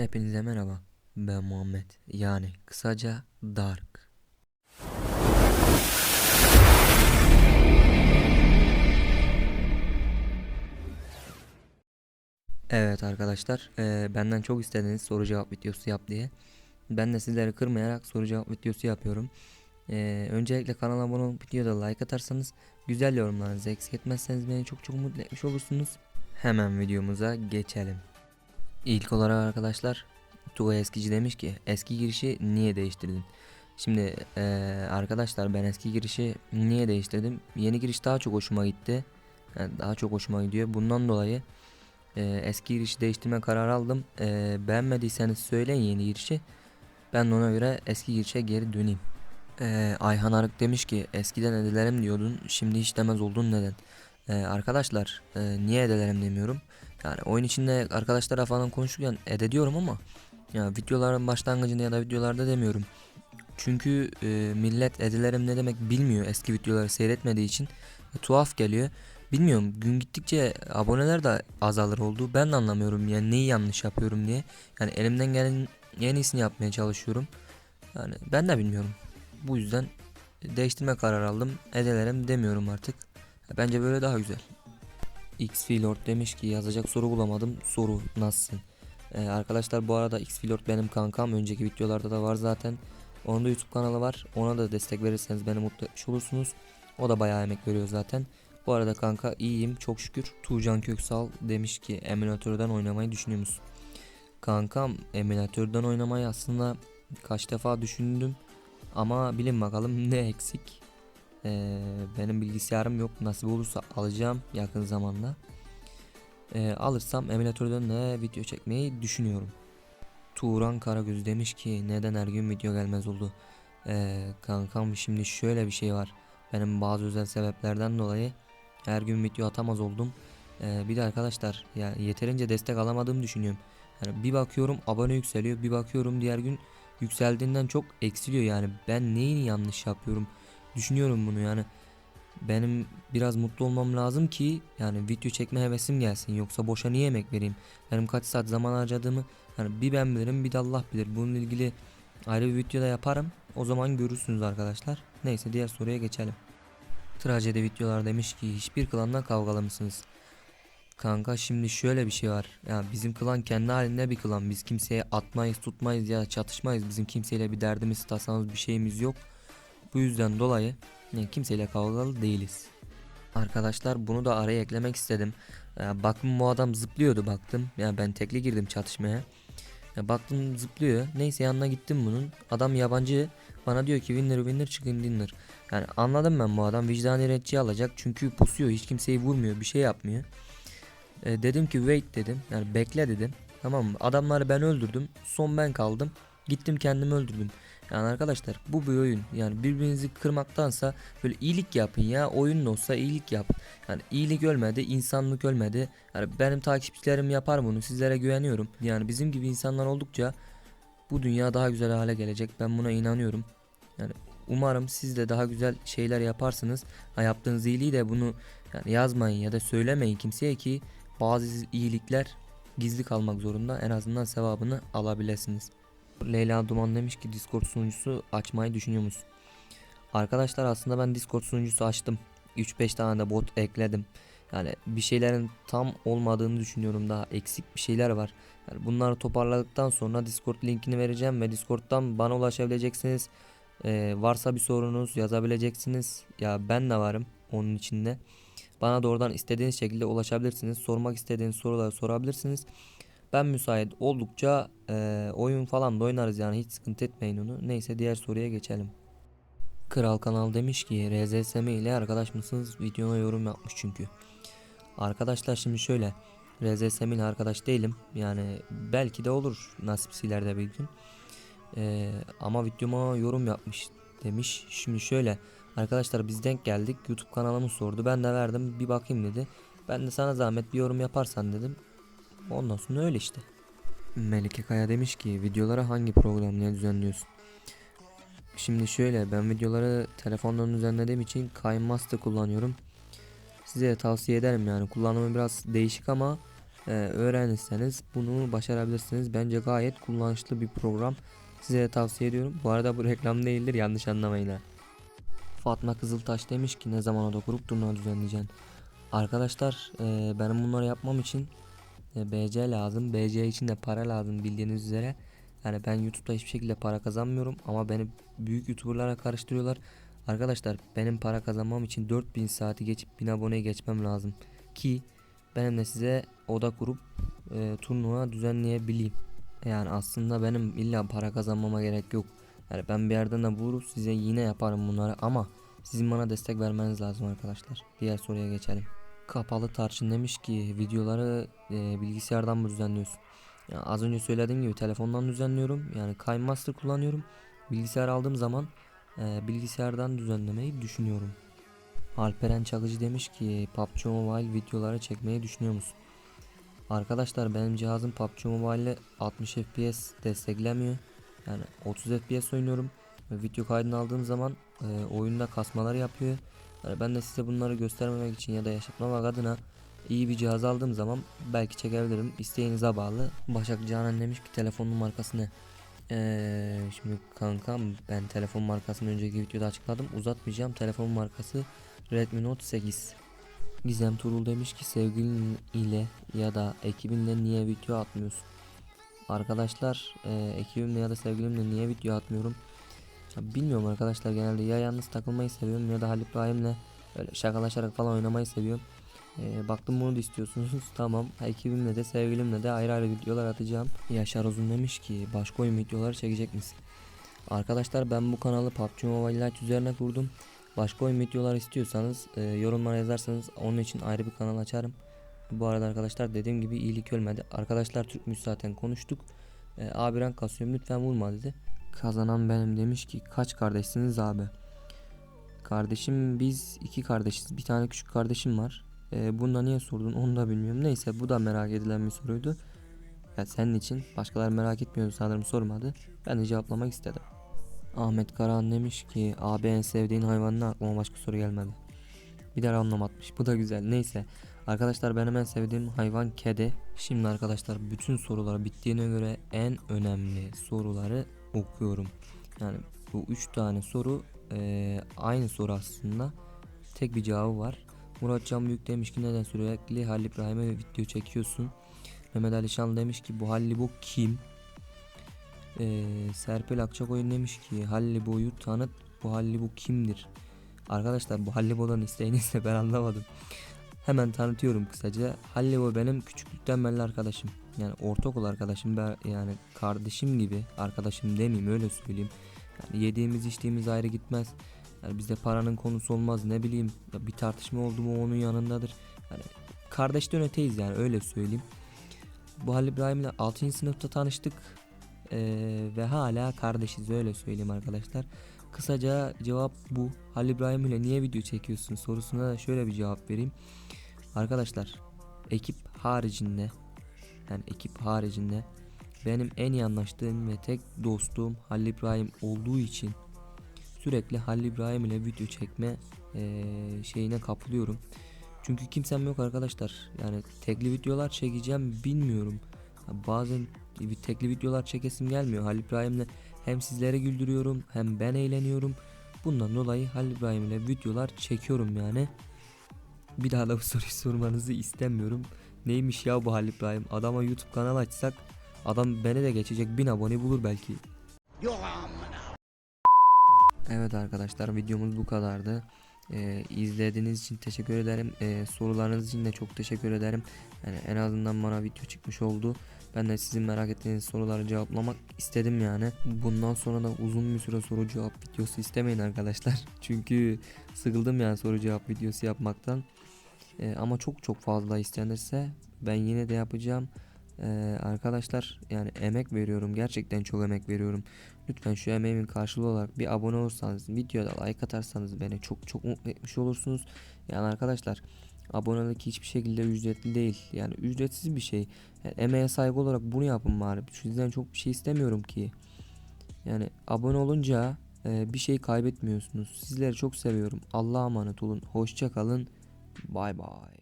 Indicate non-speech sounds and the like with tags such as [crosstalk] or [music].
Hepinize merhaba. Ben Muhammed. Yani kısaca Dark. Evet arkadaşlar, eee, benden çok istediğiniz soru cevap videosu yap diye. Ben de sizleri kırmayarak soru cevap videosu yapıyorum. Eee, öncelikle kanala abone olup videoda like atarsanız, güzel yorumlarınızı eksik etmezseniz beni çok çok mutlu etmiş olursunuz. Hemen videomuza geçelim. İlk olarak arkadaşlar Tugay Eskici demiş ki eski girişi niye değiştirdin? Şimdi eee, arkadaşlar ben eski girişi niye değiştirdim? Yeni giriş daha çok hoşuma gitti. Yani daha çok hoşuma gidiyor. Bundan dolayı eee, eski girişi değiştirme kararı aldım. Eee, beğenmediyseniz söyleyin yeni girişi. Ben de ona göre eski girişe geri döneyim. Eee, Ayhan Arık demiş ki eskiden edelerim diyordun şimdi hiç demez oldun neden? Eee, arkadaşlar eee, niye edelerim demiyorum. Yani oyun içinde arkadaşlara falan konuşurken ede diyorum ama ya videoların başlangıcında ya da videolarda demiyorum. Çünkü e, millet edelerim ne demek bilmiyor eski videoları seyretmediği için E, tuhaf geliyor. Bilmiyorum gün gittikçe aboneler de azalır oldu. Ben de anlamıyorum yani neyi yanlış yapıyorum diye. Yani elimden gelen en iyisini yapmaya çalışıyorum. Yani ben de bilmiyorum. Bu yüzden değiştirme kararı aldım. Edelerim demiyorum artık. Bence böyle daha güzel. X demiş ki yazacak soru bulamadım. Soru nasılsın? Ee, arkadaşlar bu arada X benim kankam. Önceki videolarda da var zaten. Onun da YouTube kanalı var. Ona da destek verirseniz beni mutlu etmiş olursunuz. O da bayağı emek veriyor zaten. Bu arada kanka iyiyim çok şükür. Tuğcan Köksal demiş ki emülatörden oynamayı düşünüyor musun? Kankam emülatörden oynamayı aslında kaç defa düşündüm. Ama bilin bakalım ne eksik. Ee, benim bilgisayarım yok. Nasip olursa alacağım yakın zamanda. Ee, alırsam emülatörden de video çekmeyi düşünüyorum. Turan Karagöz demiş ki neden her gün video gelmez oldu. Ee, kankam şimdi şöyle bir şey var. Benim bazı özel sebeplerden dolayı her gün video atamaz oldum. Ee, bir de arkadaşlar ya yeterince destek alamadığımı düşünüyorum. Yani bir bakıyorum abone yükseliyor, bir bakıyorum diğer gün yükseldiğinden çok eksiliyor yani. Ben neyin yanlış yapıyorum? Düşünüyorum bunu yani. Benim biraz mutlu olmam lazım ki yani video çekme hevesim gelsin. Yoksa boşa niye emek vereyim? Benim kaç saat zaman harcadığımı yani bir ben bilirim bir de Allah bilir. Bununla ilgili ayrı bir videoda yaparım. O zaman görürsünüz arkadaşlar. Neyse diğer soruya geçelim. Trajedi videolar demiş ki hiçbir klandan kavgalı mısınız? Kanka şimdi şöyle bir şey var. Ya bizim klan kendi halinde bir klan. Biz kimseye atmayız, tutmayız ya çatışmayız. Bizim kimseyle bir derdimiz, tasamız bir şeyimiz yok. Bu yüzden dolayı kimseyle kavgalı değiliz. Arkadaşlar bunu da araya eklemek istedim. Baktım bu adam zıplıyordu baktım. Ya ben tekli girdim çatışmaya. Ya baktım zıplıyor. Neyse yanına gittim bunun. Adam yabancı. Bana diyor ki winner winner chicken dinner. Yani anladım ben bu adam vicdani retçi alacak. Çünkü pusuyor. Hiç kimseyi vurmuyor. Bir şey yapmıyor. E, dedim ki wait dedim. Yani bekle dedim. Tamam mı? Adamları ben öldürdüm. Son ben kaldım. Gittim kendimi öldürdüm. Yani arkadaşlar bu bir oyun. Yani birbirinizi kırmaktansa böyle iyilik yapın ya. Oyun olsa iyilik yap. Yani iyilik ölmedi, insanlık ölmedi. Yani benim takipçilerim yapar bunu. Sizlere güveniyorum. Yani bizim gibi insanlar oldukça bu dünya daha güzel hale gelecek. Ben buna inanıyorum. Yani umarım siz de daha güzel şeyler yaparsınız. Ha, yaptığınız iyiliği de bunu yani yazmayın ya da söylemeyin kimseye ki bazı iyilikler gizli kalmak zorunda. En azından sevabını alabilirsiniz. Leyla Duman demiş ki Discord sunucusu açmayı düşünüyor musun? Arkadaşlar aslında ben Discord sunucusu açtım. 3-5 tane de bot ekledim. Yani bir şeylerin tam olmadığını düşünüyorum daha eksik bir şeyler var. Yani bunları toparladıktan sonra Discord linkini vereceğim ve Discord'dan bana ulaşabileceksiniz. Ee, varsa bir sorunuz yazabileceksiniz. Ya ben de varım onun içinde. Bana da oradan istediğiniz şekilde ulaşabilirsiniz. Sormak istediğiniz soruları sorabilirsiniz. Ben müsait oldukça e, oyun falan da oynarız yani hiç sıkıntı etmeyin onu. Neyse diğer soruya geçelim. Kral Kanal demiş ki RZSM ile arkadaş mısınız? Videona yorum yapmış çünkü. Arkadaşlar şimdi şöyle. RZSM ile arkadaş değilim. Yani belki de olur nasipse ileride bir gün. E, ama videoma yorum yapmış demiş. Şimdi şöyle. Arkadaşlar biz denk geldik. YouTube kanalımı sordu. Ben de verdim. Bir bakayım dedi. Ben de sana zahmet bir yorum yaparsan dedim. Ondan sonra öyle işte. Melike Kaya demiş ki videoları hangi programla düzenliyorsun? Şimdi şöyle ben videoları telefondan düzenlediğim için KineMaster kullanıyorum. Size tavsiye ederim yani kullanımı biraz değişik ama e, öğrenirseniz bunu başarabilirsiniz. Bence gayet kullanışlı bir program. Size de tavsiye ediyorum. Bu arada bu reklam değildir yanlış anlamayın ha. Fatma Kızıltaş demiş ki ne zaman oda kurup turnuva düzenleyeceksin. Arkadaşlar e, benim bunları yapmam için BC lazım. BC için de para lazım bildiğiniz üzere. Yani ben YouTube'da hiçbir şekilde para kazanmıyorum ama beni büyük YouTuber'lara karıştırıyorlar. Arkadaşlar benim para kazanmam için 4000 saati geçip 1000 aboneyi geçmem lazım. Ki benim de size oda kurup e, turnuva düzenleyebileyim. Yani aslında benim illa para kazanmama gerek yok. Yani ben bir yerden de bulup size yine yaparım bunları ama sizin bana destek vermeniz lazım arkadaşlar. Diğer soruya geçelim. Kapalı tarçın demiş ki videoları e, bilgisayardan mı düzenliyorsun? Ya az önce söylediğim gibi telefondan düzenliyorum. Yani KineMaster kullanıyorum. Bilgisayar aldığım zaman e, bilgisayardan düzenlemeyi düşünüyorum. Alperen Çalıcı demiş ki PUBG Mobile videoları çekmeyi düşünüyor musun? Arkadaşlar benim cihazım PUBG Mobile 60 FPS desteklemiyor. Yani 30 FPS oynuyorum. Video kaydını aldığım zaman e, oyunda kasmalar yapıyor. Yani ben de size bunları göstermemek için ya da yaşatmamak adına iyi bir cihaz aldığım zaman belki çekebilirim. İsteğinize bağlı. Başak Canan demiş ki telefonun markası ne? Ee, şimdi kankam ben telefon markasını önceki videoda açıkladım. Uzatmayacağım. Telefon markası Redmi Note 8. Gizem Turul demiş ki sevgilin ile ya da ekibinle niye video atmıyorsun? Arkadaşlar e, ekibimle ya da sevgilimle niye video atmıyorum? Bilmiyorum arkadaşlar genelde ya yalnız takılmayı seviyorum ya da Halil İbrahim'le öyle şakalaşarak falan oynamayı seviyorum. E, baktım bunu da istiyorsunuz [laughs] tamam ekibimle de sevgilimle de ayrı ayrı videolar atacağım. Yaşar Uzun demiş ki başka oyun videoları çekecek misin? Arkadaşlar ben bu kanalı PUBG Mobile Lite üzerine kurdum. Başka oyun videolar istiyorsanız e, yorumlara yazarsanız onun için ayrı bir kanal açarım. Bu arada arkadaşlar dediğim gibi iyilik ölmedi. Arkadaşlar Türkmüş zaten konuştuk. E, abi rank kasıyorum lütfen vurma dedi. Kazanan benim demiş ki kaç kardeşsiniz abi? Kardeşim biz iki kardeşiz. Bir tane küçük kardeşim var. E, bunda niye sordun onu da bilmiyorum. Neyse bu da merak edilen bir soruydu. Ya senin için başkaları merak etmiyordu sanırım sormadı. Ben de cevaplamak istedim. Ahmet Karahan demiş ki abi en sevdiğin hayvan ne aklıma başka soru gelmedi. Bir de random atmış. Bu da güzel. Neyse. Arkadaşlar benim en sevdiğim hayvan kedi. Şimdi arkadaşlar bütün sorular bittiğine göre en önemli soruları okuyorum. Yani bu üç tane soru eee, aynı soru aslında. Tek bir cevabı var. Murat Can Büyük demiş ki neden sürekli Halil İbrahim'e video çekiyorsun? Mehmet Ali Şan demiş ki bu Halil bu kim? Ee, Serpil Akçakoyun demiş ki Hallibo'yu tanıt bu Hallibo kimdir? Arkadaşlar bu Hallibo'dan isteğinizle ben anlamadım. Hemen tanıtıyorum kısaca. Hallibo benim küçüklükten beri arkadaşım. Yani ortaokul arkadaşım ben yani kardeşim gibi arkadaşım demeyeyim öyle söyleyeyim. Yani yediğimiz içtiğimiz ayrı gitmez. Yani bizde paranın konusu olmaz ne bileyim ya bir tartışma oldu mu onun yanındadır. Yani kardeşten öteyiz yani öyle söyleyeyim. Bu Halil İbrahim'le 6. sınıfta tanıştık. Ee, ve hala kardeşiz öyle söyleyeyim arkadaşlar. Kısaca cevap bu. Halil İbrahim ile niye video çekiyorsun sorusuna şöyle bir cevap vereyim. Arkadaşlar ekip haricinde yani ekip haricinde benim en iyi anlaştığım ve tek dostum Halil İbrahim olduğu için sürekli Halil İbrahim ile video çekme eee, şeyine kapılıyorum. Çünkü kimsem yok arkadaşlar. Yani tekli videolar çekeceğim bilmiyorum. Bazen bir tekli videolar çekesim gelmiyor. Halil İbrahim'le hem sizleri güldürüyorum hem ben eğleniyorum. Bundan dolayı Halil İbrahim ile videolar çekiyorum yani. Bir daha da bu soruyu sormanızı istemiyorum. Neymiş ya bu Halil İbrahim? Adama YouTube kanal açsak adam beni de geçecek 1000 abone bulur belki. Evet arkadaşlar videomuz bu kadardı. Ee, izlediğiniz için teşekkür ederim. Ee, sorularınız için de çok teşekkür ederim. Yani en azından bana video çıkmış oldu. Ben de sizin merak ettiğiniz soruları cevaplamak istedim yani. Bundan sonra da uzun bir süre soru cevap videosu istemeyin arkadaşlar. [laughs] Çünkü sıkıldım yani soru cevap videosu yapmaktan. Ee, ama çok çok fazla istenirse ben yine de yapacağım. Ee, arkadaşlar yani emek veriyorum. Gerçekten çok emek veriyorum. Lütfen şu emeğimin karşılığı olarak bir abone olursanız, videoda like atarsanız beni çok çok mutlu etmiş olursunuz. Yani arkadaşlar abonelik hiçbir şekilde ücretli değil. Yani ücretsiz bir şey. Yani emeğe saygı olarak bunu yapın bari. Sizden çok bir şey istemiyorum ki. Yani abone olunca e, bir şey kaybetmiyorsunuz. Sizleri çok seviyorum. Allah'a emanet olun. Hoşça kalın. Bye bye.